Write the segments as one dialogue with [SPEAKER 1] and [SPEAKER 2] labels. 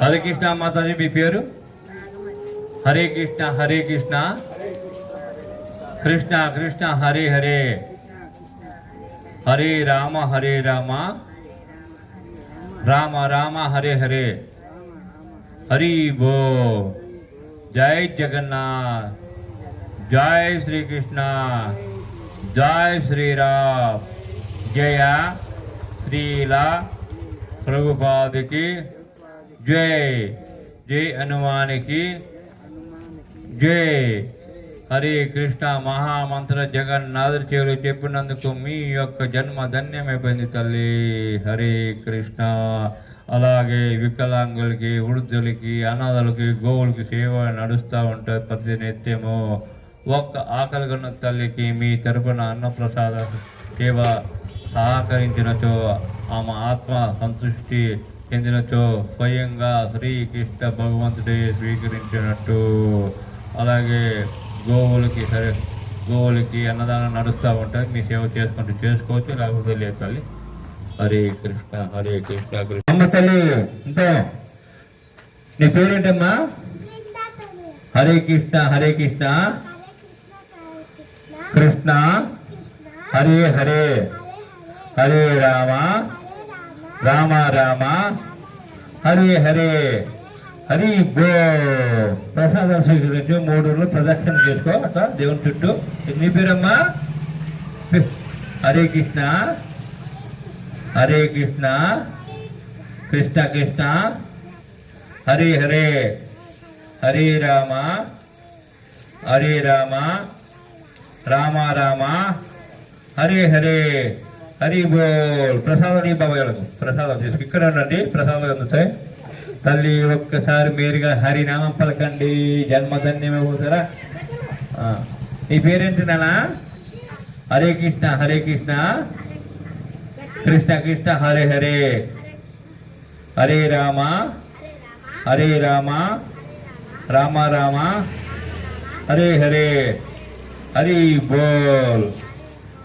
[SPEAKER 1] హరే కృష్ణ మాతాజీ మీ పేరు హరే కృష్ణ హరే కృష్ణ కృష్ణ కృష్ణ హరే హరే హరే రామ హరే రామ రామ రామ హరే హరే హరి బో జై జగన్నాథ్ జై శ్రీకృష్ణ జై శ్రీరామ్ జయ శ్రీలా ప్రభుపాదికి జై. జై హనుమానికి. జై. హరే కృష్ణ మహామంత్ర జగన్నాథుడి చెవులు చెప్పినందుకు మీ యొక్క జన్మ ధన్యమైపోయింది తల్లి. హరే కృష్ణ. అలాగే వికలాంగులకి వృద్ధులకి అనాథలకి గోవులకి సేవ నడుస్తూ ఉంటుంది ప్రతి నిత్యము ఒక్క ఆకలిగొన్న తల్లికి మీ తరపున అన్నప్రసాద సేవ సహకరించినచో ఆమె ఆత్మ సంతృష్టి చెందినచో స్వయంగా శ్రీకృష్ణ భగవంతుడే స్వీకరించినట్టు. అలాగే గోవులకి సరే గోవులకి అన్నదానం నడుస్తూ ఉంటుంది మీ సేవ చేసుకుంటూ చేసుకోవచ్చు. లేకపోతే లేదు తల్లి. హరే కృష్ణ హరే కృష్ణ కృష్ణ. అమ్మ తల్లి ఇంకా. నీ పేరేంటమ్మా? హరే కృష్ణ హరే కృష్ణ. కృష్ణ హరే హరే. హరే రామ. రామ రామ. హరే హరే. హరి బో. ప్రసాదం స్వీకరించి మూడు రోజులు ప్రదక్షిణ చేసుకో అట్లా దేవుని చుట్టూ. నీ పేరమ్మా? హరే కృష్ణ. హరే కృష్ణ. కృష్ణ కృష్ణ. హరే హరే. హరే రామ. హరే రామ. రామ రామ. హరే హరే. హరి బోల్ ప్రసాదం నీ బాబాయ్లకు ప్రసాదం తీసుకు ఇక్కడ ఉండండి. ప్రసాదం అందుతాయి తల్లి ఒక్కసారి మీరుగా హరినామం పలకండి. జన్మధన్యమే పోతారా ఆ. నీ పేరేంటి నానా? హరే కృష్ణ హరే కృష్ణ. కృష్ణ కృష్ణ హరే హరే. హరే రామ హరే రామ. రామ రామ. హరే హరే. హరి బోల్.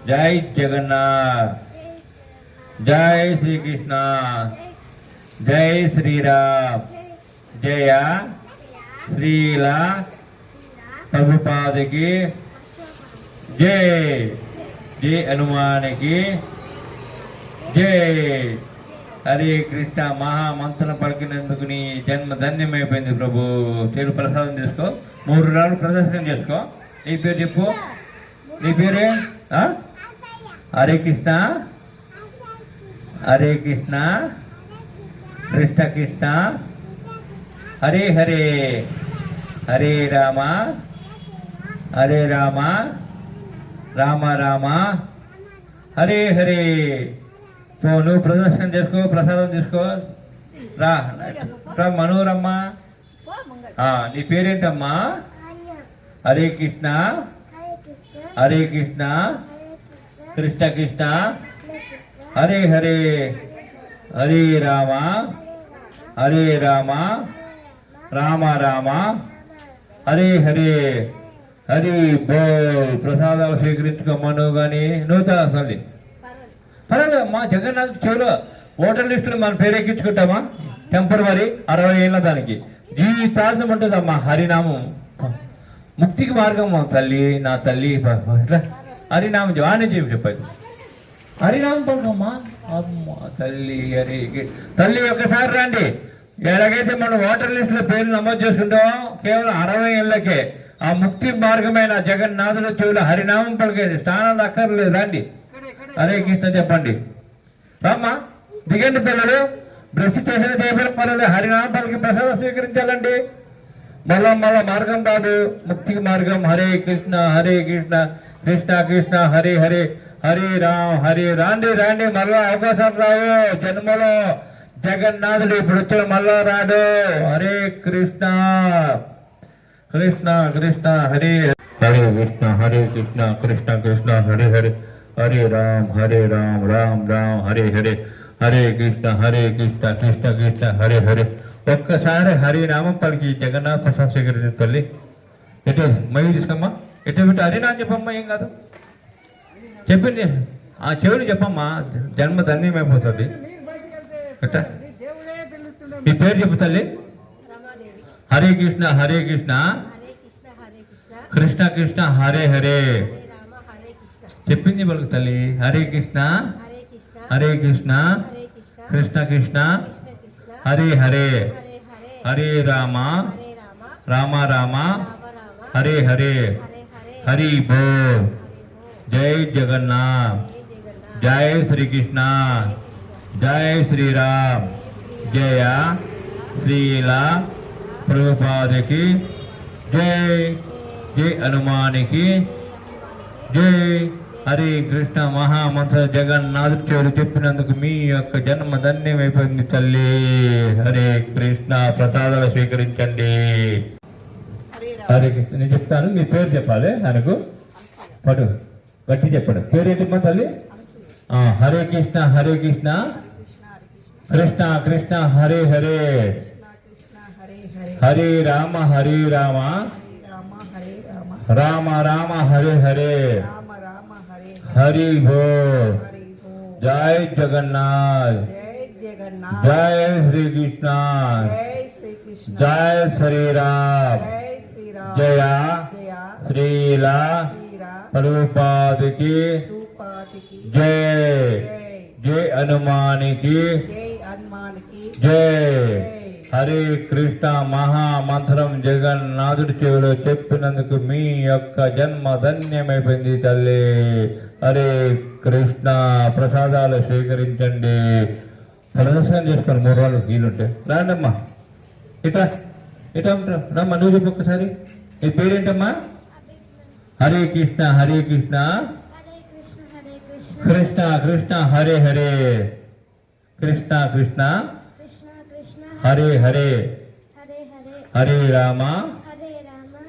[SPEAKER 1] జై జగన్నాథ్. జై శ్రీకృష్ణ. జై శ్రీరామ్. జయ శ్రీల ప్రభుపాదికి. జై జై హనుమానికి. జై హరే కృష్ణ మహామంత్రం పలికినందుకు నీ జన్మ ధన్యమైపోయింది ప్రభు. చెడు ప్రసాదం చేసుకో మూడు రాళ్ళు ప్రదర్శన చేసుకో. నీ పేరు చెప్పు. నీ పేరే? హరే కృష్ణ. హరే కృష్ణ. కృష్ణ కృష్ణ. హరే హరే. హరే రామ. హరే రామ. రామ రామ. హరే హరే. సో నువ్వు ప్రదర్శన చేసుకో ప్రసాదం తీసుకో. రా మనోరమ్మ. నీ పేరేంటమ్మా? హరే కృష్ణ. హరే కృష్ణ. కృష్ణ కృష్ణ. హరే హరే. హరే రామ. హరే రామ. రామ రామ. హరే హరే. హరి బోల్. ప్రసాదాలు స్వీకరించుకోమను కానీ నువ్వు తల్లి పర్వాలేదు మా జగన్నాథ్ చెవులో ఓటర్ లిస్టులు మనం పేరెక్కించుకుంటామా ఎక్కించుకుంటామా? అరవై ఏళ్ళ దానికి. జీవితాంతం ఉంటుందమ్మా హరినామం. ముక్తికి మార్గం తల్లి నా తల్లి. హరినామం వాణి చెప్పి చెప్పదు. హరినామం పలుకమ్మా అమ్మా తల్లి హరి తల్లి ఒక్కసారి రండి. ఎలాగైతే మనం ఓటర్ లిస్ట్లో పేర్లు నమోదు చేసుకుంటామో కేవలం అరవై ఏళ్ళకే ఆ ముక్తి మార్గమైన జగన్నాథుల చెవులు హరినామం పలికేది స్నానాలు అక్కర్లేదు. రండి. హరే కృష్ణ చెప్పండి. రామ్మా దిగండి పిల్లలు. బ్రష్ చేసిన చేయబడి పర్వాలేదు హరినామం పలికి ప్రసాదం స్వీకరించాలండి. మళ్ళా మళ్ళా మార్గం కాదు ముక్తికి మార్గం హరే కృష్ణ హరే కృష్ణ కృష్ణ కృష్ణ హరే హరే హరే రామ్ హరే రాండి రాండి మళ్ళా అవకాశం రావు జన్మలో జగన్నాథుడు ఇప్పుడు వచ్చాడు మళ్ళా రాడు హరే కృష్ణ కృష్ణ కృష్ణ హరే హరే కృష్ణ హరే కృష్ణ కృష్ణ కృష్ణ హరే హరే హరే రామ్ హరే రామ్ రామ్ రామ్ హరే హరే హరే కృష్ణ హరే కృష్ణ కృష్ణ కృష్ణ హరే హరే ఒక్కసారి హరినామం పలికి జగన్నాథ ప్రసాద్ స్వీకరించిన తల్లి. ఎటు మై తీసుకోమ్మా ఎటు పెట్టి హరినామం చెప్పమ్మా ఏం కాదు. చెప్పింది ఆ చెవులు చెప్పమ్మా జన్మ ధన్యమైపోతుంది. ఎట్టా? మీ పేరు చెప్పు తల్లి. హరే కృష్ణ హరే కృష్ణ.
[SPEAKER 2] కృష్ణ కృష్ణ
[SPEAKER 1] హరే హరే. చెప్పింది పలుకు తల్లి. హరే కృష్ణ.
[SPEAKER 2] హరే కృష్ణ.
[SPEAKER 1] కృష్ణ
[SPEAKER 2] కృష్ణ.
[SPEAKER 1] కృష్ణ కృష్ణ
[SPEAKER 2] కృష్ణ కృష్ణ
[SPEAKER 1] హరే హరే
[SPEAKER 2] హరే హరే
[SPEAKER 1] హరే రామ
[SPEAKER 2] హరే రామ
[SPEAKER 1] రామ రామ
[SPEAKER 2] రామ రామ
[SPEAKER 1] హరే హరే
[SPEAKER 2] హరే హరే
[SPEAKER 1] హరి బో
[SPEAKER 2] హరే ఓ
[SPEAKER 1] జై జగన్నాథ్
[SPEAKER 2] జయ జగన్నాథ్
[SPEAKER 1] హరే కృష్ణ మహామంత్ర జగన్నాథుడు చెవులు చెప్పినందుకు మీ యొక్క జన్మ ధన్యమైపోయింది తల్లి. హరే కృష్ణ ప్రసాదాలు స్వీకరించండి. హరే కృష్ణ నేను చెప్తాను మీ పేరు చెప్పాలి ఆయనకు? పడు గట్టి చెప్పండి. పేరు ఏంటమ్మా తల్లి? హరే కృష్ణ హరే కృష్ణ. కృష్ణ కృష్ణ హరే హరే.
[SPEAKER 2] హరే
[SPEAKER 1] రామ హరే రామ.
[SPEAKER 2] రామ రామ
[SPEAKER 1] హరే హరే.
[SPEAKER 2] హరే
[SPEAKER 1] హరి భో
[SPEAKER 2] హరి ఓ
[SPEAKER 1] జై జగన్నాథ్
[SPEAKER 2] జయ జగన్నాథ్
[SPEAKER 1] జై శ్రీకృష్ణ
[SPEAKER 2] జయ శ్రీకృష్ణ
[SPEAKER 1] జై శ్రీరామ్
[SPEAKER 2] జయ శ్రీరామ్
[SPEAKER 1] జయ
[SPEAKER 2] జయ
[SPEAKER 1] హరే కృష్ణ మహామంత్రం జగన్నాథుడి చెవిలో చెప్పినందుకు మీ యొక్క జన్మ ధన్యమైపోయింది తల్లి. హరే కృష్ణ ప్రసాదాలు స్వీకరించండి. ప్రదర్శన చేసుకోండి మూడు రోజులు గీలుంటే రాండమ్మా. ఇట్లా ఇట్లా రమ్మా నువ్వు చెప్పు ఒకసారి నీ పేరేంటమ్మా? హరే కృష్ణ హరే కృష్ణ.
[SPEAKER 3] కృష్ణ హరే కృష్ణ
[SPEAKER 1] హరే హరే. కృష్ణ కృష్ణ. హరే హరే.
[SPEAKER 3] హరే
[SPEAKER 1] రామ.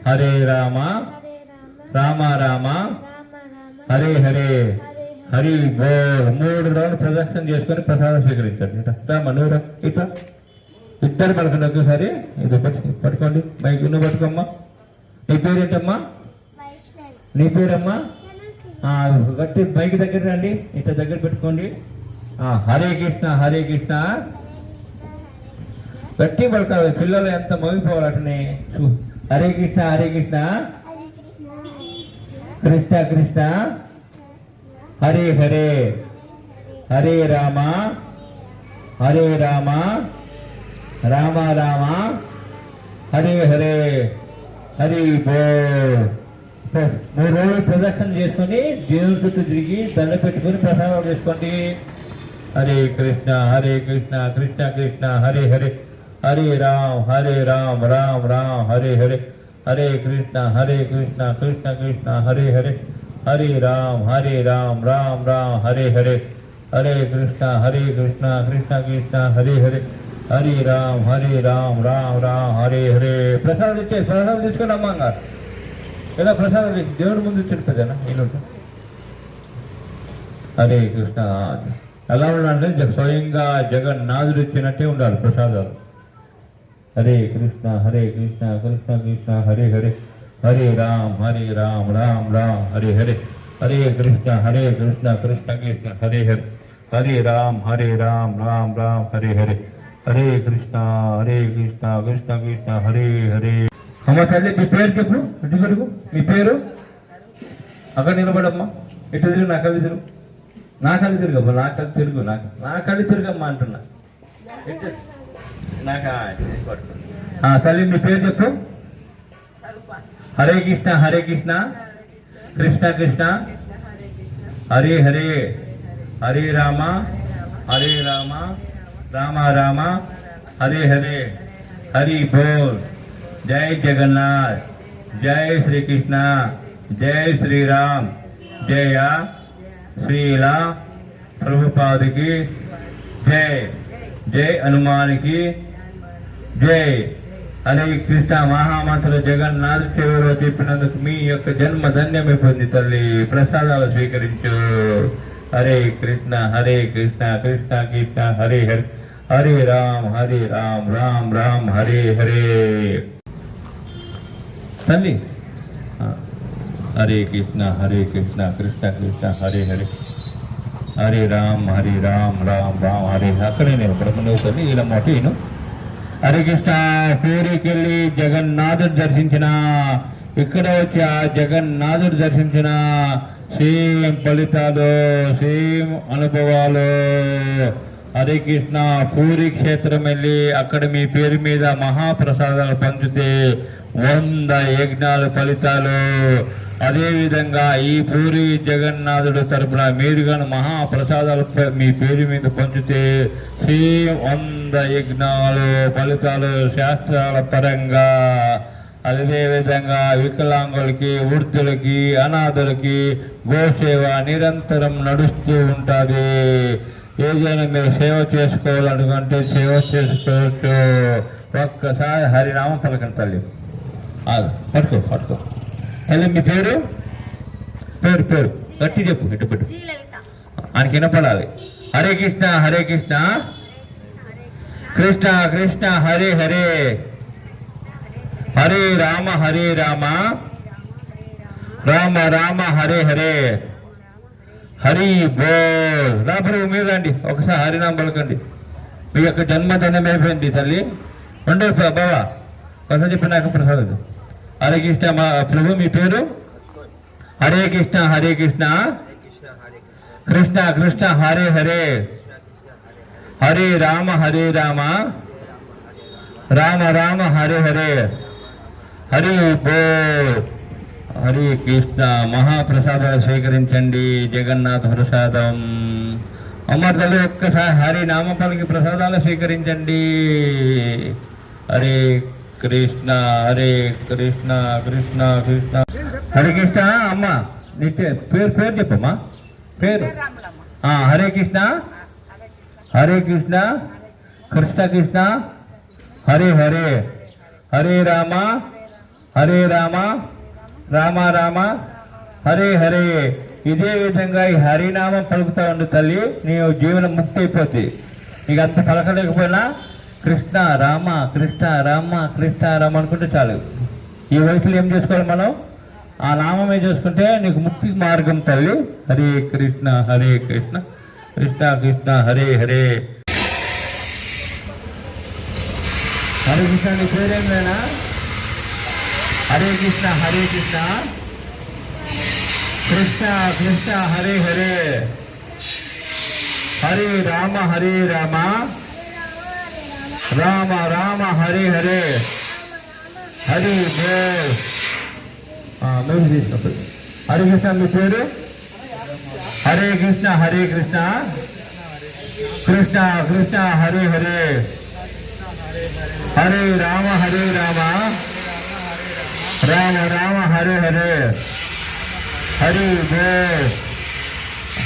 [SPEAKER 3] హరే రామ.
[SPEAKER 1] రామ.
[SPEAKER 3] హరే రామ.
[SPEAKER 1] హరే హరే.
[SPEAKER 3] హరే
[SPEAKER 1] మూడు రోజులు ప్రదక్షిణ చేసుకొని ప్రసాదం స్వీకరించండి ఇట్లా రా. ఇట్లా ఇద్దరు పడకండి ఒకేసారి ఇది పట్టు- పట్టుకోండి. మైక్ నువ్వు పట్టుకోమ్మా. నీ పేరేంటమ్మా? నీ పేరమ్మా? గట్టి మైక్ దగ్గర రండి. ఇట్లా దగ్గర పెట్టుకోండి. హరే కృష్ణ హరే కృష్ణ. గట్టి పడతారు పిల్లలు ఎంత మోగిపోవాలి అటనే హరే కృష్ణ హరే కృష్ణ.
[SPEAKER 3] కృష్ణ కృష్ణ.
[SPEAKER 1] హరే హరే. హరే రామ. హరే రామ. రామ రామ. హరే హరే. హరి బోల్ మూడు రోజులు ప్రదక్షిణ చేసుకొని దేవుని చుట్టూ తిరిగి దండ పెట్టుకుని ప్రసాదం చేసుకోండి హరే కృష్ణ హరే కృష్ణ కృష్ణ కృష్ణ హరే హరే. హరే రామ్ హరే రామ్ రామ్ రామ్ హరే హరే హరే కృష్ణ హరే కృష్ణ కృష్ణ కృష్ణ హరే హరే హరే రామ్ హరే రామ్ రామ్ రామ్ హరే హరే హరే కృష్ణ హరే కృష్ణ కృష్ణ కృష్ణ హరే హరే హరి రామ్ హరి రామ్ రామ్ రామ్ హరి హరే ప్రసాదం ఇచ్చే ప్రసాదం తీసుకుని అమ్మ గారు ఇలా ప్రసాదం దేవుడి ముందు తిరుపతినా నేను హరే కృష్ణ ఎలా ఉండాలంటే స్వయంగా జగన్నాథుడు ఇచ్చినట్టే ఉండాలి ప్రసాదాలు. హరే కృష్ణ హరే కృష్ణ కృష్ణ కృష్ణ హరే హరే. హరే రామ్ హరే రామ్ రామ్ రామ్ హరే హరే. హరే కృష్ణ హరే కృష్ణ కృష్ణ కృష్ణ హరే హరే. హరే రామ్ హరే రామ్ రామ్ రామ్ హరే హరే. హరే కృష్ణ హరే కృష్ణ కృష్ణ కృష్ణ హరే హరే. అమ్మ తల్లి మీ పేరు చెప్పు. ఇటు కొడుకు మీ పేరు? అక్కడ నిలబడమ్మా. ఇటు తిరుగు? నా కళ్ళు తిరుగు. నా కళ్ళు తిరుగమ్మా నా కళ్ళు తిరుగు. నా నా కళ్ళు తిరుగమ్మా అంటున్నా. తల్లి మీ పేరు చెప్పు హరే కృష్ణ హరే కృష్ణ కృష్ణ కృష్ణ హరే హరే హరే రామ హరే రామ రామ రామ హరే హరే హరి బోల్ జై జగన్నాథ్ జై శ్రీకృష్ణ జై శ్రీరామ్ జయ శ్రీల ప్రభుపాదికి జై జై హనుమానికి జై. హరే కృష్ణ మహామంత్రులు జగన్నాథ్ చెవిలో చెప్పినందుకు మీ యొక్క జన్మ ధన్యమే పొంది తల్లి. ప్రసాదాలు స్వీకరించు. హరే కృష్ణ హరే కృష్ణ కృష్ణ కృష్ణ హరే హరే. హరే రామ్ హరే రామ్ రామ్ రామ్ హరే హరే. తల్లి హరే కృష్ణ హరే కృష్ణ కృష్ణ కృష్ణ హరే హరే. హరే రామ్ హరే రామ్ రామ్ రామ్ హరే. అక్కడే నేను ఇక్కడ నువ్వు తల్లి ఇలా మొట్ట హరికృష్ణ పేరుకెళ్ళి జగన్నాథుడు దర్శించిన ఇక్కడ వచ్చి ఆ జగన్నాథుడు దర్శించిన సేమ్ ఫలితాలు సేమ్ అనుభవాలు. హరే కృష్ణ పూరి క్షేత్రం వెళ్ళి అక్కడ మీ పేరు మీద మహాప్రసాదాలు పంచితే వంద యజ్ఞాలు ఫలితాలు. అదేవిధంగా ఈ పూరి జగన్నాథుడు తరపున మీరుగాను మహాప్రసాదాలు మీ పేరు మీద పంచితే శ్రీ వంద యజ్ఞాలు ఫలితాలు శాస్త్రాల పరంగా. అదేవిధంగా వికలాంగులకి వృద్ధులకి అనాథులకి గోసేవ నిరంతరం నడుస్తూ ఉంటుంది. ఏదైనా మీరు సేవ చేసుకోవాలనుకుంటే సేవ చేసుకోవచ్చు. ఒక్కసారి హరినామం పలకండి తల్లి. ఆగు, పట్టుకో పట్టుకో. తల్లి మీ పేరు? పేరు పేరు. గట్టి చెప్పు ఇటు పెట్టు ఆయనకి వినపడాలి. హరే కృష్ణ హరే కృష్ణ. కృష్ణ కృష్ణ హరే హరే. హరే రామ హరే రామ. రామ రామ హరే హరే. హరి బోల్. రా ప్రభు మీరు రండి. ఒకసారి హరినామ పలకండి. మీ యొక్క జన్మదినం అయిపోయింది తల్లి ప్ర- బాబా కొంచెం చెప్పినాక ప్రసాదం హరే కృష్ణ మా ప్రభు మీ పేరు? హరే కృష్ణ హరే కృష్ణ. కృష్ణ కృష్ణ హరే హరే. హరే రామ హరే రామ. రామ రామ హరే హరే. హరి బో. హరే కృష్ణ మహాప్రసాదాలు స్వీకరించండి జగన్నాథ ప్రసాదం. అమ్మ తల్లి ఒక్కసారి హరి నామపాలకి ప్రసాదాలు స్వీకరించండి. హరే కృష్ణ హరే కృష్ణ కృష్ణ కృష్ణ. హరే కృష్ణ అమ్మ నీ పేరు పేరు చెప్పమ్మా. పేరు? ఆ, హరే కృష్ణ. హరే కృష్ణ. కృష్ణ కృష్ణ. హరే హరే. హరే రామ. హరే రామ. రామ రామ. హరే హరే. ఇదే విధంగా ఈ హరినామం పలుకుతా ఉండు తల్లి. నీ జీవనం ముక్తి అయిపోద్ది. నీకు అంత పలకలేకపోయినా కృష్ణ రామ కృష్ణ రామ కృష్ణ రామ అనుకుంటే చాలు. ఈ వయసులో ఏం చేసుకోవాలి మనం? ఆ నామమే చేసుకుంటే నీకు ముక్తి మార్గం తల్లి. హరే కృష్ణ హరే కృష్ణ. కృష్ణ కృష్ణ హరే హరే. హరే కృష్ణ నీ పేరేందేనా హరే కృష్ణ హరే కృష్ణ. కృష్ణ కృష్ణ హరే హరే. హరే రామ హరే రామ. రామ రామ హరే హరే. హరి బోల్ మేము తీసుకుంటుంది హరే కృష్ణ మీ పేరు? హరే కృష్ణ హరే కృష్ణ. కృష్ణ కృష్ణ హరే హరే. హరే రామ హరే రామ. రామ రామ హరే హరే. హరి బోల్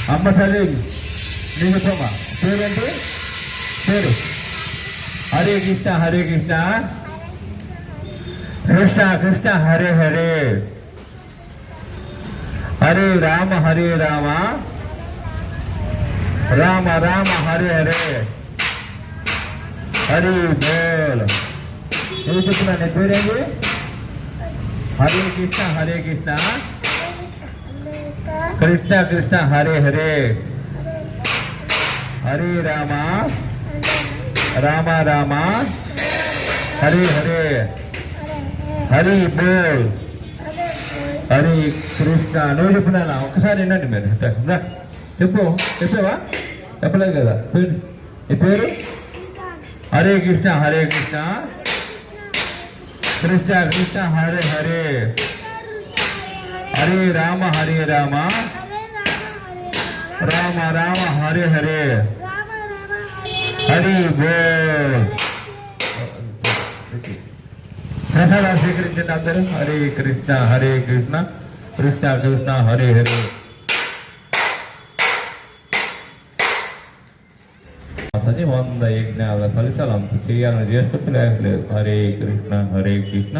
[SPEAKER 1] అమ్మ తల్లి నీకు చెప్పమ్మా. పేరేంటి? పేరు? హరే కృష్ణ హరే కృష్ణ కృష్ణ కృష్ణ హరే హరే హరే రామ హరే రామ రామ రామ హరే హరే హరి బోల్ ఏం చెప్తున్నా నీ పేరేంటి హరే కృష్ణ హరే కృష్ణ కృష్ణ కృష్ణ హరే హరే హరే రామ రామ రామ. హరి హరే. హరి బోల్. హరి కృష్ణ. నువ్వు చెప్పినా ఒకసారి వినండి మీరు. చెప్పు చెప్పావా? చెప్పలేదు కదా. పేరు నీ పేరు? హరే కృష్ణ హరే కృష్ణ. కృష్ణ కృష్ణ హరే హరే. హరే రామ హరే రామ. రామ రామ హరే హరే. హరి బోల్ ప్రసాదాలు స్వీకరించండి అందరూ హరే కృష్ణ హరే కృష్ణ కృష్ణ కృష్ణ హరే హరే అతని వంద యజ్ఞాల ఫలితాలు అంత చేయాలని చేసుకుంటే లేకలేదు హరే కృష్ణ హరే కృష్ణ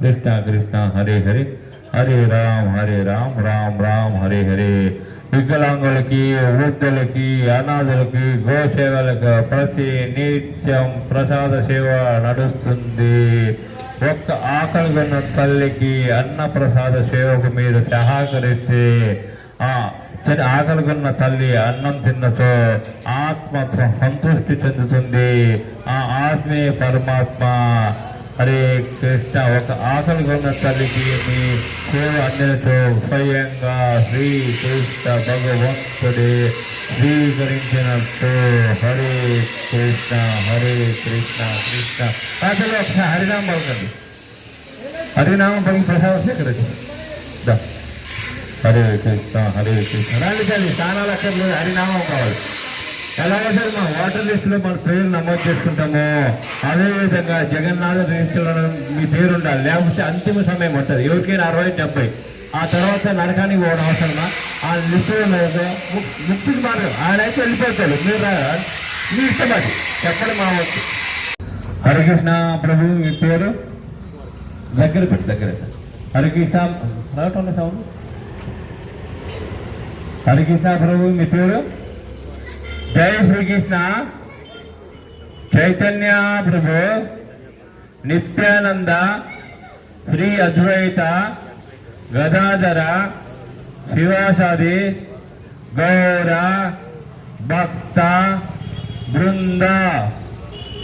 [SPEAKER 1] కృష్ణ కృష్ణ హరే హరే హరే రామ్ హరే రామ్ రామ్ రామ్ హరే హరే వికలాంగులకి వృద్ధులకి అనాథులకి గోసేవలకు ప్రతి నిత్యం ప్రసాద సేవ నడుస్తుంది. ఒక్క ఆకలి తల్లికి అన్న ప్రసాద సేవకు మీరు సహకరిస్తే ఆ సరే ఆకలిగొన్న తల్లి అన్నం తిన్నతో ఆత్మ సంతృప్తి చెందుతుంది. ఆ ఆత్మీయ పరమాత్మ హరే కృష్ణ ఒక ఆకలిగొన్న తల్లికి మీ సేవ అందరితో స్వయంగా శ్రీ కృష్ణ భగవంతుడి స్వీకరించినట్టు. హరే కృష్ణ హరే కృష్ణ కృష్ణ. అసలు ఒకసారి హరినామం పలకండి. హరినామం పలికి ప్రసాదం స్వీకరించండి హరే కృష్ణ హరే కృష్ణ. రాలి సార్ స్థానాలు అక్కర్లేదు హరినామం కావాలి. ఎలాగో సార్ మా వాటర్ లిస్టులో మన పేరు నమోదు చేసుకుంటామో. అదేవిధంగా జగన్నాథ రిజిస్టర్లో మీ పేరు ఉండాలి. లేకపోతే అంతిమ సమయం ఉంటుంది. ఎవరికైనా అరవై డెబ్బై. ఆ తర్వాత నరకానికి పోవడం అవసరమా? ఆ లిస్టులో ముక్తికి మార్గం ఆయనైతే వెళ్ళిపోతాడు. మీరు మీ ఇష్టం అది. చెప్పడం మా హరికృష్ణ ప్రభు మీ పేరు? దగ్గర పెట్టి దగ్గర హరికృష్ణ రావటం సౌండ్. హరికృష్ణ ప్రభు మీ పేరు? జై శ్రీకృష్ణ. చైతన్య ప్రభు నిత్యానంద శ్రీ అద్వైత గదాధర శివాసాది గౌర భక్త బృంద.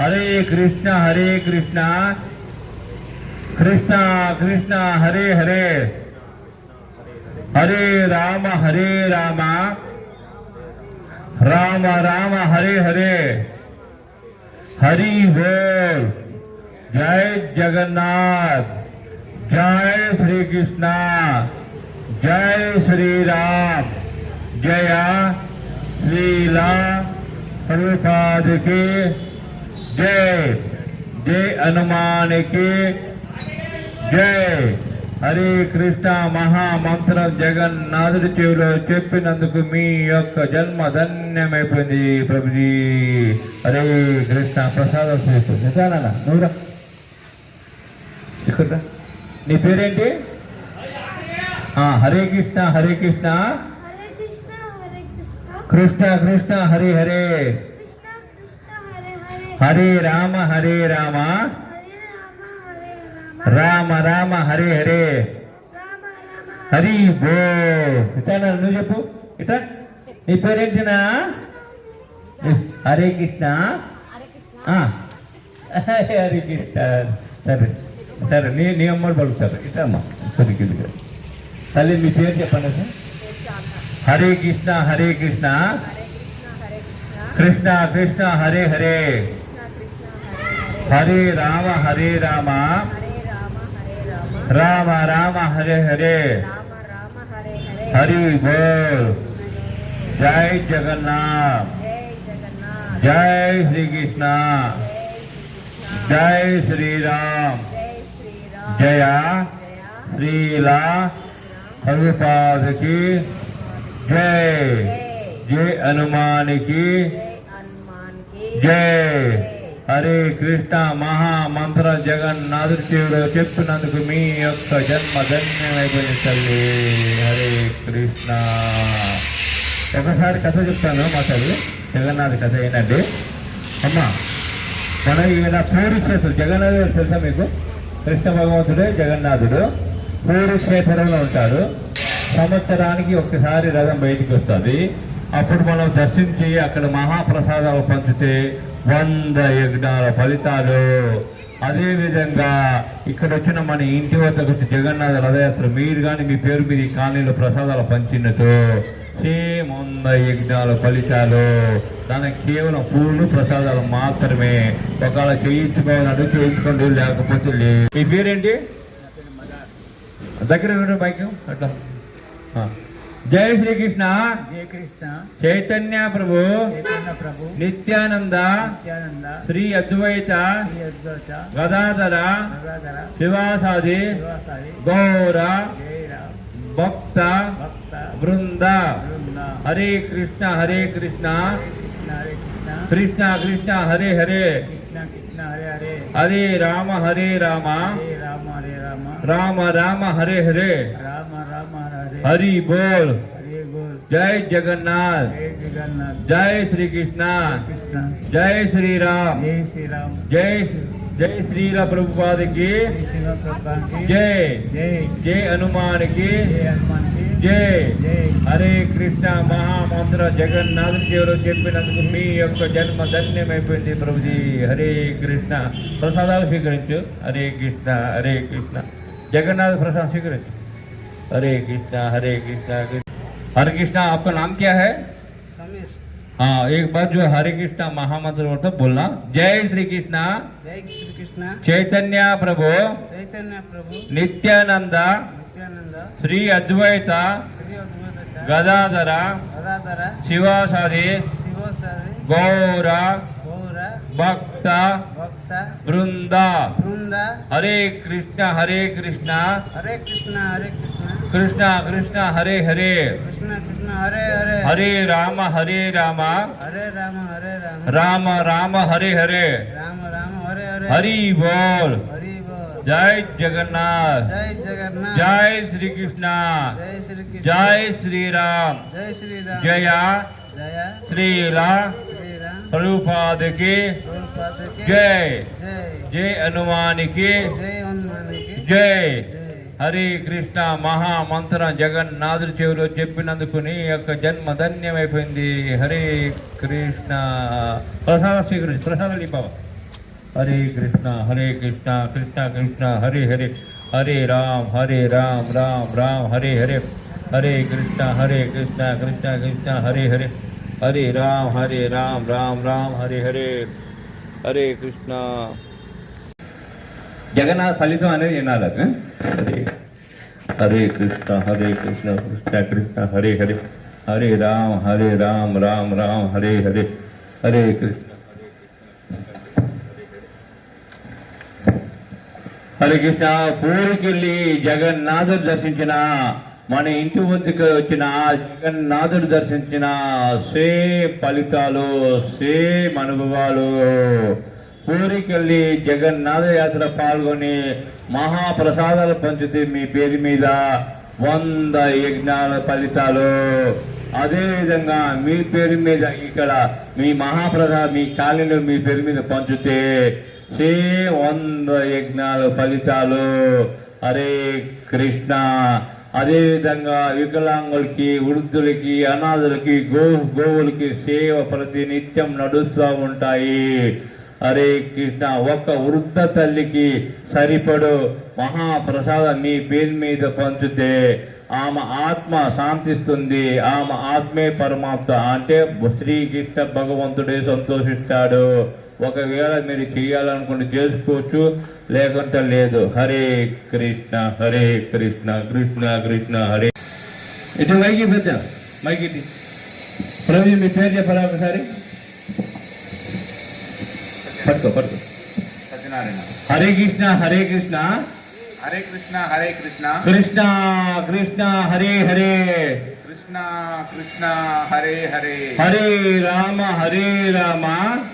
[SPEAKER 1] హరే కృష్ణ హరే కృష్ణ. కృష్ణ కృష్ణ హరే హరే. హరే రామ హరే రామ. రామ రామ హరే హరే హరి బోల్ జై జగన్నాథ్ జై శ్రీకృష్ణ జై శ్రీరామ్ జయ శ్రీలా ప్రభుపాదికి జై జై హనుమానికి జై హరే కృష్ణ మహామంత్రం జగన్నాథుడి చెవిలో చెప్పినందుకు మీ యొక్క జన్మ ధన్యమైపోయింది ప్రభుజీ. హరే కృష్ణ ప్రసాదం నిజానా నువ్వురా ఇక్కడ. నీ పేరేంటి? హరే కృష్ణ హరే కృష్ణ.
[SPEAKER 3] కృష్ణ కృష్ణ
[SPEAKER 1] హరే హరే.
[SPEAKER 3] హరే
[SPEAKER 1] రామ హరే రామ.
[SPEAKER 3] రామ రామ
[SPEAKER 1] రామ రామ హరే హరే. హరి బో. ఇతనా నువ్వు చెప్పు. ఇత నీ పేరేంటినా? హరే కృష్ణ. ఆ. హరే కృష్ణ. సరే. సరే నీ నీ అమ్మడు పలుకుతారు. ఇటమ్మా. సరే తల్లి మీ పేరు చెప్పండి సార్. హరే కృష్ణ హరే కృష్ణ. కృష్ణ కృష్ణ హరే హరే. హరే రామ హరే రామ. రామ రామ హరే హరే హరి బోల్ జై జగన్నాథ్ జై శ్రీకృష్ణ జై శ్రీరామ్ జయ శ్రీలా ప్రభుపాదకి జై జై హనుమానికి జై హరే కృష్ణ మహామంత్ర జగన్నాథుడి చెవిలో చెప్పినందుకు మీ యొక్క జన్మ ధన్యమైపోయింది తల్లి. హరే కృష్ణ. ఒకసారి కథ చెప్తాను మా తల్లి. జగన్నాథ్ కథ ఏంటంటే అమ్మా మన ఈయన పూరి జగన్నాథుడు తెలుసా మీకు? కృష్ణ భగవంతుడే జగన్నాథుడు. పూరిక్షేత్రంలో ఉంటాడు. సంవత్సరానికి ఒక్కసారి రథం బయటికి వస్తుంది. అప్పుడు మనం దర్శించి అక్కడ మహాప్రసాదాలు పంచితే వంద యజ్ఞాల ఫలితాలు. అదే విధంగా ఇక్కడ వచ్చిన మన ఇంటి వద్దకు వచ్చి జగన్నాథ రథయాత్ర మీరు కానీ మీ పేరు మీద ఈ కాలనీలో ప్రసాదాలు పంచినట్టు. సేమ్ వంద యజ్ఞాల ఫలితాలు. దానికి కేవలం పూలు ప్రసాదాలు మాత్రమే. ఒకవేళ చేయించుకోవాలంటే చేయించుకోండి లేకపోతే లేదు. మీ పేరేంటి? దగ్గర ఉండు బైక్? అట్లా. ఆ. జై శ్రీకృష్ణ.
[SPEAKER 2] జయ కృష్ణ.
[SPEAKER 1] చైతన్య ప్రభు.
[SPEAKER 2] చైతన్య ప్రభు.
[SPEAKER 1] నిత్యానంద.
[SPEAKER 2] నిత్యానంద.
[SPEAKER 1] శ్రీ అద్వైత.
[SPEAKER 2] శ్రీ అద్వైత.
[SPEAKER 1] గదాధర.
[SPEAKER 2] గంగాధర
[SPEAKER 1] శివాసాది.
[SPEAKER 2] శివాసారి
[SPEAKER 1] గౌర. భక్త.
[SPEAKER 2] భక్త.
[SPEAKER 1] బృంద. హరే కృష్ణ హరే కృష్ణ.
[SPEAKER 2] కృష్ణ హరే కృష్ణ.
[SPEAKER 1] కృష్ణ కృష్ణ హరే హరే.
[SPEAKER 2] కృష్ణ కృష్ణ హరే హరే.
[SPEAKER 1] హరే రామ హరే రామ.
[SPEAKER 2] హరే రామ రామ
[SPEAKER 1] హరే హరే.
[SPEAKER 2] రామ రామ హరే.
[SPEAKER 1] హరి బోల్. జై జగన్నాథ్.
[SPEAKER 2] జగన్నాథ్.
[SPEAKER 1] జై శ్రీకృష్ణ.
[SPEAKER 2] కృష్ణ
[SPEAKER 1] జై శ్రీరామ్. ప్రభుపాదకి.
[SPEAKER 2] జై శ్రీరామ్ ప్రభుకి
[SPEAKER 1] జై.
[SPEAKER 2] జై.
[SPEAKER 1] జై హనుమానికి.
[SPEAKER 2] జై హనుమాన్కి.
[SPEAKER 1] జై.
[SPEAKER 2] జై.
[SPEAKER 1] హరే కృష్ణ మహామంత్ర జగన్నాథుడికి ఎవరో చెప్పినందుకు మీ యొక్క జన్మ ధన్యమైపోయింది ప్రభుజీ. హరే కృష్ణ. ప్రసాదాలు స్వీకరించు. హరే కృష్ణ హరే కృష్ణ. जगन्नाथ प्रसाद शीघ्र हरे कृष्णा हरे कृष्णा हरे कृष्णा आपका नाम क्या है?
[SPEAKER 2] समीर।
[SPEAKER 1] हाँ एक बार जो हरे कृष्णा महामंत्र बोलना। जय श्री कृष्णा।
[SPEAKER 2] जय श्री कृष्णा।
[SPEAKER 1] चैतन्य प्रभु।
[SPEAKER 2] चैतन्य प्रभु।
[SPEAKER 1] नित्यानंद।
[SPEAKER 2] नित्यानंद।
[SPEAKER 1] श्री अद्वैता।
[SPEAKER 2] श्री
[SPEAKER 1] शिवासादी। गौरा। भक्त वृंदा। हरे कृष्णा हरे कृष्णा।
[SPEAKER 2] हरे कृष्णा हरे कृष्णा।
[SPEAKER 1] कृष्णा कृष्ण हरे हरे।
[SPEAKER 2] कृष्णा कृष्णा हरे हरे।
[SPEAKER 1] हरे राम हरे राम।
[SPEAKER 2] हरे राम हरे राम।
[SPEAKER 1] राम राम हरे हरे।
[SPEAKER 2] राम राम हरे हरे।
[SPEAKER 1] हरि बोल। जय जगन्नाथ।
[SPEAKER 2] जय जगन्नाथ।
[SPEAKER 1] जय श्री कृष्णा
[SPEAKER 2] जय श्री
[SPEAKER 1] जय श्री राम
[SPEAKER 2] जय श्री राम
[SPEAKER 1] जया।
[SPEAKER 2] जया
[SPEAKER 1] श्रीला।
[SPEAKER 2] శ్రీరామ్
[SPEAKER 1] प्रभुपाद की
[SPEAKER 2] ప్రభుపాదకి
[SPEAKER 1] जय
[SPEAKER 2] జై
[SPEAKER 1] जय हनुमान की
[SPEAKER 2] జై హనుమానికి
[SPEAKER 1] జై
[SPEAKER 2] జై
[SPEAKER 1] హరే కృష్ణ మహామంత్రం జగన్నాథుడి చెవిలో చెప్పినందుకు నీ యొక్క జన్మ ధన్యమైపోయింది హరే కృష్ణ ప్రసాద స్వీకరించి ప్రసాదాలు బాబా హరే కృష్ణ హరే కృష్ణ కృష్ణ కృష్ణ హరే హరే హరే రామ్ హరే రామ్ రామ్ రామ్ హరే హరే హరే కృష్ణ హరే కృష్ణ కృష్ణ కృష్ణ హరే హరే హరే రామ్ హరే రామ్ రామ్ రామ్ హరే హరే. హరే కృష్ణ. జగన్నాథ్ ఫలితం అనేది వినాలి అది. హరే. హరే కృష్ణ హరే కృష్ణ కృష్ణ కృష్ణ హరే హరే. హరే రామ్ హరే రామ్ రామ్ రామ్ హరే హరే. హరే కృష్ణ. హరే కృష్ణ పూరికెళ్ళి జగన్నాథుడు దర్శించిన మన ఇంటి వద్దకు వచ్చిన జగన్నాథుడు దర్శించిన సేమ్ ఫలితాలు సేమ్ అనుభవాలు. పూరికెళ్ళి జగన్నాథ యాత్ర పాల్గొని మహాప్రసాదాలు పంచితే మీ పేరు మీద వంద యజ్ఞాల ఫలితాలు. అదేవిధంగా మీ పేరు మీద ఇక్కడ మీ మహాప్రసాద్ మీ కాలనీలో మీ పేరు మీద పంచితే సే వంద యజ్ఞాల ఫలితాలు. హరే కృష్ణ. అదేవిధంగా వికలాంగులకి వృద్ధులకి అనాథులకి గో గోవులకి సేవ ప్రతి నిత్యం నడుస్తూ ఉంటాయి. హరే కృష్ణ ఒక వృద్ధ తల్లికి సరిపడు మహాప్రసాదం మీ పేరు మీద పంచితే ఆమె ఆత్మ శాంతిస్తుంది ఆమె ఆత్మే పరమాత్మ. అంటే శ్రీకృష్ణ భగవంతుడే సంతోషిస్తాడు. ఒకవేళ మీరు చేయాలనుకుంటే చేసుకోవచ్చు లేకుంటే లేదు. హరే కృష్ణ హరే కృష్ణ కృష్ణ కృష్ణ హరే. ఇటు మైకి పెద్ద మైకి. ప్రభు మీ పేరు చెప్పరా ఒకసారి? పట్టుకో పట్టుకో.
[SPEAKER 4] సత్యనారాయణ.
[SPEAKER 1] హరే కృష్ణ హరే కృష్ణ.
[SPEAKER 4] హరే కృష్ణ హరే కృష్ణ.
[SPEAKER 1] కృష్ణ కృష్ణ హరే హరే.
[SPEAKER 4] కృష్ణ కృష్ణ హరే హరే
[SPEAKER 1] హరే రామ హరే రామ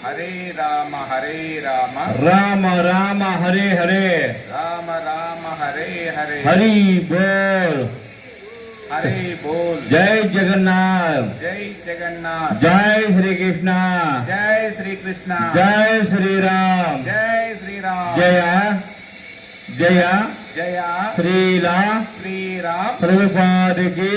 [SPEAKER 4] హరే రామ హరే రామ
[SPEAKER 1] రామ రామ హరే హరే
[SPEAKER 4] రామ రామ హరే హరే
[SPEAKER 1] హరి బోల్
[SPEAKER 4] హరే బోల్
[SPEAKER 1] జై జగన్నాథ్
[SPEAKER 4] జై జగన్నాథ్
[SPEAKER 1] జై శ్రీ కృష్ణ
[SPEAKER 4] జై శ్రీకృష్ణ
[SPEAKER 1] జై శ్రీరామ్
[SPEAKER 4] జై శ్రీరామ్
[SPEAKER 1] జయ జయ
[SPEAKER 4] జయ
[SPEAKER 1] శ్రీలా
[SPEAKER 4] శ్రీరామ్
[SPEAKER 1] ప్రభుపాదికి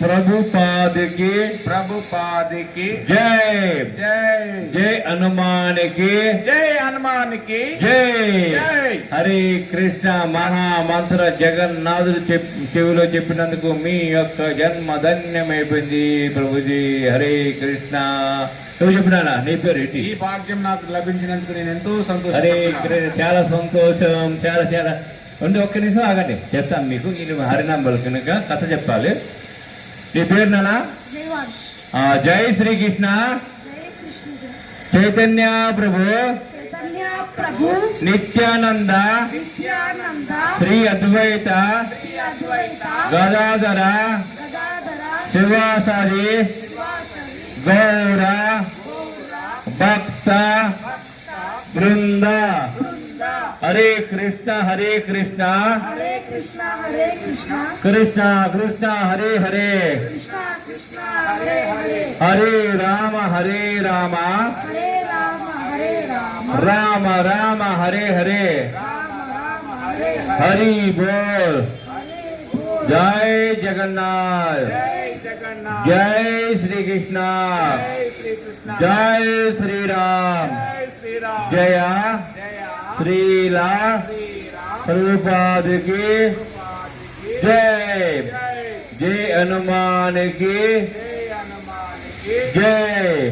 [SPEAKER 1] ప్రభుపాదికి
[SPEAKER 4] ప్రభుపాదికి
[SPEAKER 1] జై.
[SPEAKER 4] జై.
[SPEAKER 1] జై హనుమానికి
[SPEAKER 4] జై హనుమానికి
[SPEAKER 1] జై. హరే కృష్ణ మహామంత్ర జగన్నాథుడు చెవిలో చెప్పినందుకు మీ యొక్క జన్మ ధన్యమైపోయింది ప్రభుజీ. హరే కృష్ణ. నువ్వు చెప్పినానా నీ పేరు ఏంటి?
[SPEAKER 4] ఈ భాగ్యం నాకు లభించినందుకు నేను ఎంతో
[SPEAKER 1] హరే
[SPEAKER 4] సంతోషం
[SPEAKER 1] కృష్ణ. చాలా సంతోషం చాలా చాలా. ఉండి ఒక్క నిమిషం ఆగండి. చెప్తాను మీకు. నేను హరినాంబల్ కనుక కథ చెప్పాలి. నీ పేరు నానా? జై శ్రీకృష్ణ. చైతన్య ప్రభు. నిత్యానంద. శ్రీ అద్వైత. గదాధర.
[SPEAKER 3] శివాసరి
[SPEAKER 1] గౌర.
[SPEAKER 3] గౌర.
[SPEAKER 1] భక్త. బృంద.
[SPEAKER 3] బృంద
[SPEAKER 1] హరే కృష్ణ హరే కృష్ణ
[SPEAKER 3] హరే కృష్ణ హరే కృష్ణ
[SPEAKER 1] కృష్ణ కృష్ణ హరే హరే
[SPEAKER 3] కృష్ణ కృష్ణ హరే హరే
[SPEAKER 1] హరే రామ హరే రామ
[SPEAKER 3] హరే రామ హరే రామ
[SPEAKER 1] రామ రామ హరే హరే
[SPEAKER 3] రామ రామ హరే
[SPEAKER 1] హరి బోల్
[SPEAKER 3] హరే బోల్
[SPEAKER 1] జై జగన్నాథ్
[SPEAKER 4] జై
[SPEAKER 1] జై శ్రీకృష్ణ
[SPEAKER 4] జై.
[SPEAKER 1] జై హనుమానికి
[SPEAKER 4] జై.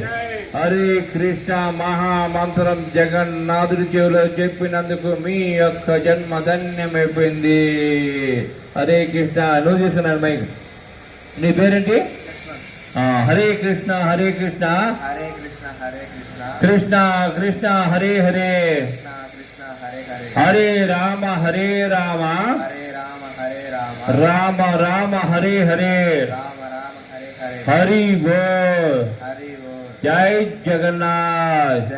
[SPEAKER 1] హరే కృష్ణ మహామంత్రం జగన్నాథుడి చెవిలో చెప్పినందుకు మీ యొక్క జన్మ ధన్యమైపోయింది. హరే కృష్ణ నువ్వు చేస్తున్నాను మైక్. నీ పేరేంటి? హరే కృష్ణ హరే కృష్ణ.
[SPEAKER 2] హరే కృష్ణ హరే కృష్ణ.
[SPEAKER 1] కృష్ణ కృష్ణ హరే హరే.
[SPEAKER 2] కృష్ణ కృష్ణ హరే హరే
[SPEAKER 1] హరే రామ హరే రామ
[SPEAKER 2] హరే రామ హరే రామ
[SPEAKER 1] రామ రామ హరే హరే
[SPEAKER 2] రామ రామ హరే హరే
[SPEAKER 1] హరి బోల్
[SPEAKER 2] హరి ఓ
[SPEAKER 1] జై జగన్నాథ్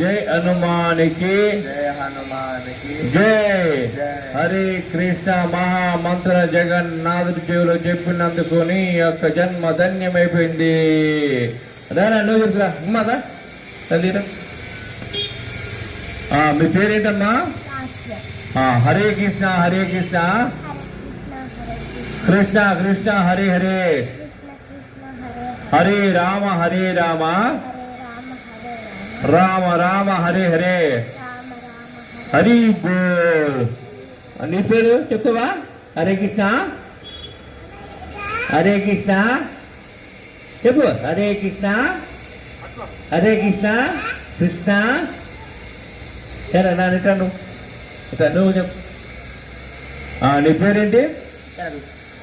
[SPEAKER 2] జై
[SPEAKER 1] హనుమానికి
[SPEAKER 2] జయ హనుమానికి
[SPEAKER 1] జై హరే కృష్ణ మహామంత్ర జగన్నాథుడి చెవిలో చెప్పినందుకు నీ యొక్క జన్మ ధన్యమైపోయింది. రానా నువ్వు చెప్పురా అమ్మాదా? తల్లిరా. ఆ, మీ పేరేంటమ్మా? హరే కృష్ణ హరే కృష్ణ. కృష్ణ కృష్ణ హరే హరే. హరే రామ హరే రామ. రామ రామ హరే హరే. హరి నీ పేరు చెప్తావా? హరే కృష్ణ. హరే కృష్ణ. చెప్పు. హరే కృష్ణ. హరే కృష్ణ. కృష్ణ. సరే నా ఇట్లా నువ్వు. నువ్వు చెప్పు. నీ పేరేంటి?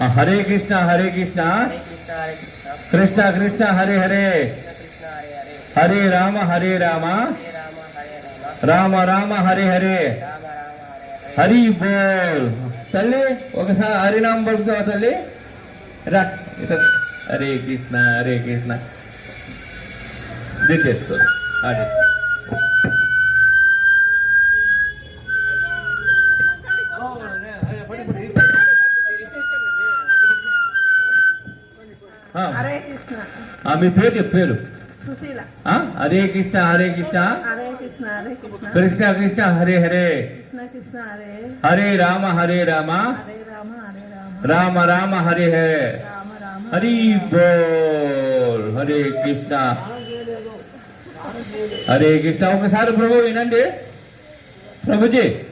[SPEAKER 1] హరే కృష్ణ హరే కృష్ణ. కృష్ణ కృష్ణ హరే హరే. హరే రామ హరే రామ. రామ రామ హరే హరే. హరి బోల్. తల్లి ఒకసారి హరినామం పలుకుతావా తల్లి? రా హరే కృష్ణ హరే కృష్ణ. చేసుకో. అది. ఆ,
[SPEAKER 5] హరే కృష్ణ.
[SPEAKER 1] ఆ, మీ పేరు చెప్పు పేరు.
[SPEAKER 5] సుశీల
[SPEAKER 1] ఆ, హరే కృష్ణ హరే కృష్ణ.
[SPEAKER 5] కృష్ణ కృష్ణ.
[SPEAKER 1] హరే హరే.
[SPEAKER 5] హరే.
[SPEAKER 1] రామ హరే రామ.
[SPEAKER 5] రామ హరే రామ.
[SPEAKER 1] హరే హరే. హరి బోల్. హరే కృష్ణ. హరే కృష్ణ. ఒకసారి ప్రభు వినండి. ప్రభుజీ.